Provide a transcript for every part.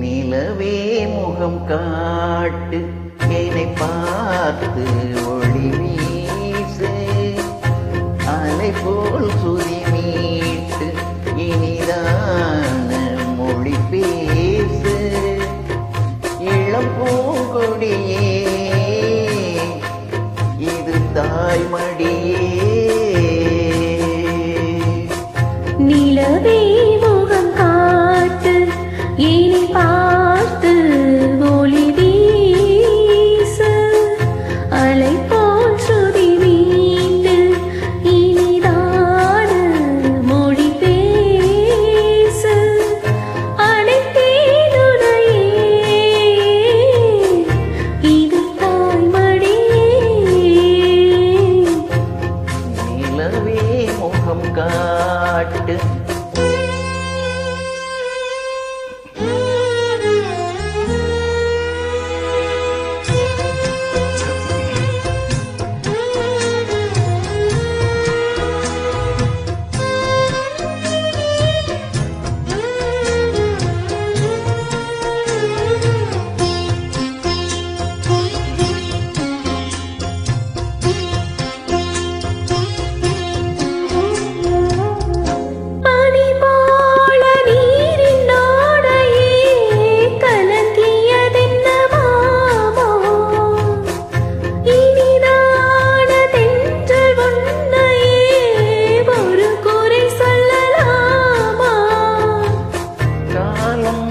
நிலவே முகம் காட்டு என்னை பார்த்து ஒளி வீசு. அலை போல் சுதி மீட்டு இனிதான மொழி பேசு. இளம் பூங்கொடியே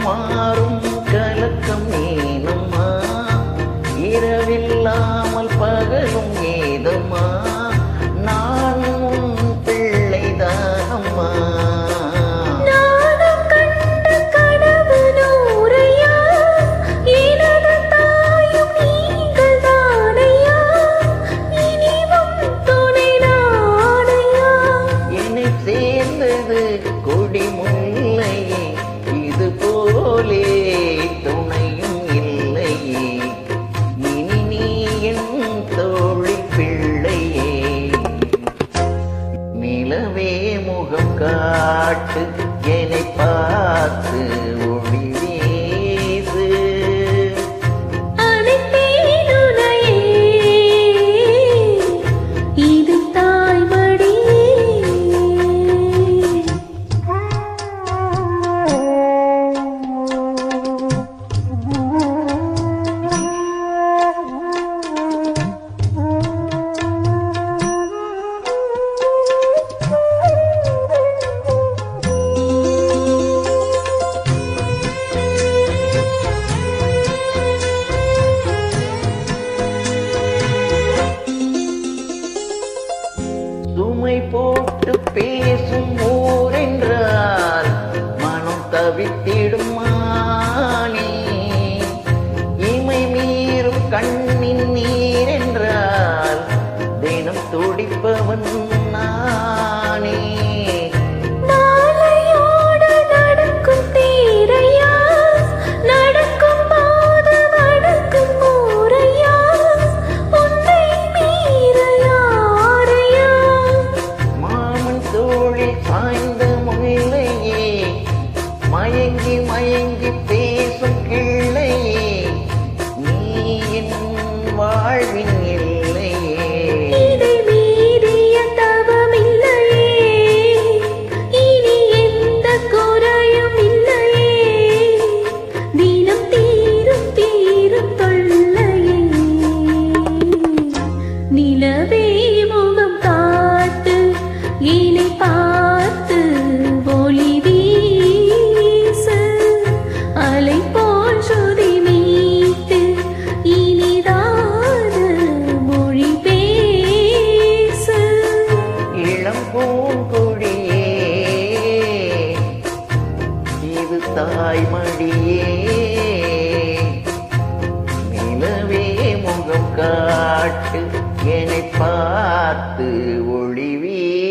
one. பாட்டு என்னை பார்த்து நீர் என்றால் தினம் துடிப்பவன் நானே. are really தாய்மடியே. நிலவே முகம் காட்டு என்னை பார்த்து ஒளிவியே